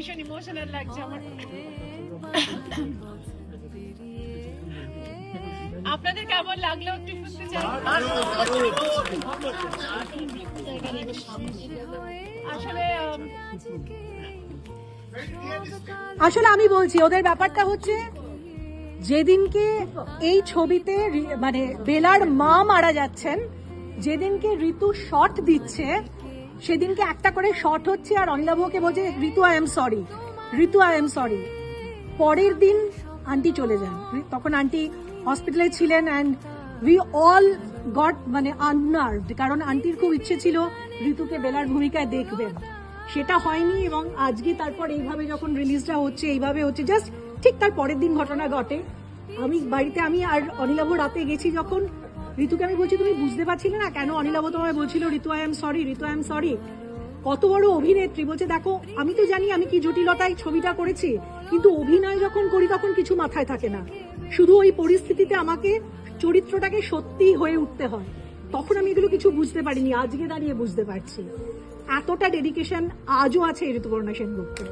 ভীষণ ইমোশনাল লাগছে আমার আপনাদের কেমন লাগল একটু শুনতে চাই? আসলে আসলে আমি বলছি ওদের ব্যাপারটা হচ্ছে যেদিনকে এই ছবিতে মানে বেলার মা মারা যাচ্ছেন যেদিনকে ঋতু শট দিচ্ছে সেদিনকে একটা করে শর্ট হচ্ছে আর অনিলাভকে বলছে, Ritu I am sorry Ritu I am sorry পরের দিন আন্টি চলে যান। তখন আন্টি হসপিটালে ছিলেন অ্যান্ড উই অল গট মানে আননার্ভড কারণ আন্টির খুব ইচ্ছে ছিল ঋতুকে বেলার ভূমিকায় দেখবেন। সেটা হয়নি এবং আজকে তারপর এইভাবে যখন রিলিজটা হচ্ছে, এইভাবে হচ্ছে জাস্ট ঠিক তার পরের দিন ঘটনা ঘটে। আমি বাড়িতে, আমি আর অনিলাভ রাতে গেছি যখন ঋতুকে আমি বলছি, তুমি বুঝতে পারছিলে না কেন অনিলাভ তোমায় বলছিল, Ritu I am sorry Ritu I am sorry কত বড় অভিনেত্রী, বলছে, দেখো, আমি তো জানি আমি কি জটিলতায় ছবিটা করেছি, কিন্তু অভিনয় যখন করি তখন কিছু মাথায় থাকে না। শুধু ওই পরিস্থিতিতে আমাকে চরিত্রটাকে সত্যি হয়ে উঠতে হয়। তখন আমি এগুলো কিছু বুঝতে পারিনি, আজকে দাঁড়িয়ে বুঝতে পারছি। এতটা ডেডিকেশন আজও আছে ঋতুপর্ণা সেনগুপ্তের।